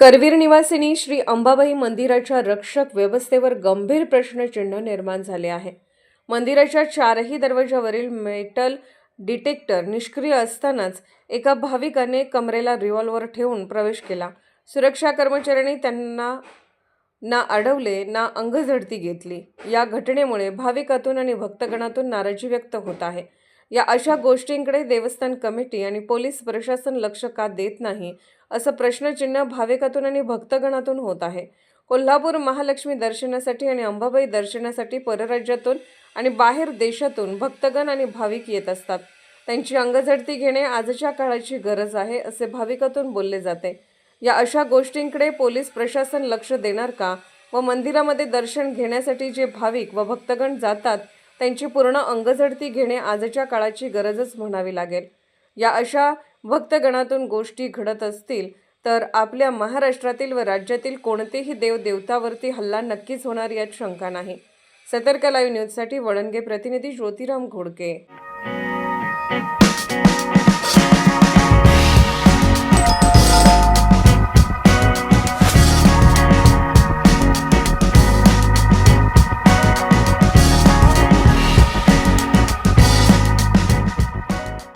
करवीर निवासिनी श्री अंबाबाई मंदिराच्या रक्षक व्यवस्थेवर गंभीर प्रश्नचिन्ह निर्माण झाले आहे. मंदिराच्या चारही दरवाजावरील मेटल डिटेक्टर निष्क्रिय असतानाच एका भाविकाने कमरेला रिव्हॉल्वर ठेवून प्रवेश केला. सुरक्षा कर्मचाऱ्यांनी त्यांना ना अडवले ना अंगझडती घेतली. या घटनेमुळे भाविकातून आणि भक्तगणातून नाराजी व्यक्त होत आहे. या अशा गोष्टींकडे देवस्थान कमिटी आणि पोलीस प्रशासन लक्ष का देत नाही असं प्रश्नचिन्ह भाविकातून आणि भक्तगणातून होत आहे. कोल्हापूर महालक्ष्मी दर्शनासाठी आणि अंबाबाई दर्शनासाठी परराज्यातून आणि बाहेर देशातून भक्तगण आणि भाविक येत असतात. त्यांची अंगझडती घेणे आजच्या काळाची गरज आहे असे भाविकातून बोलले जाते. या अशा गोष्टींकडे पोलीस प्रशासन लक्ष देणार का? व मंदिरामध्ये दर्शन घेण्यासाठी जे भाविक व भक्तगण जातात त्यांची पूर्ण अंगझडती घेणे आजच्या काळाची गरजच म्हणावी लागेल. या अशा भक्तगणातून गोष्टी घडत असतील तर आपल्या महाराष्ट्रातील व राज्यातील कोणतेही देव देवतावरती हल्ला नक्कीच होणार यात शंका नाही. सतर्क लाईव्ह न्यूजसाठी वळणगे प्रतिनिधी ज्योतिराम घोडके.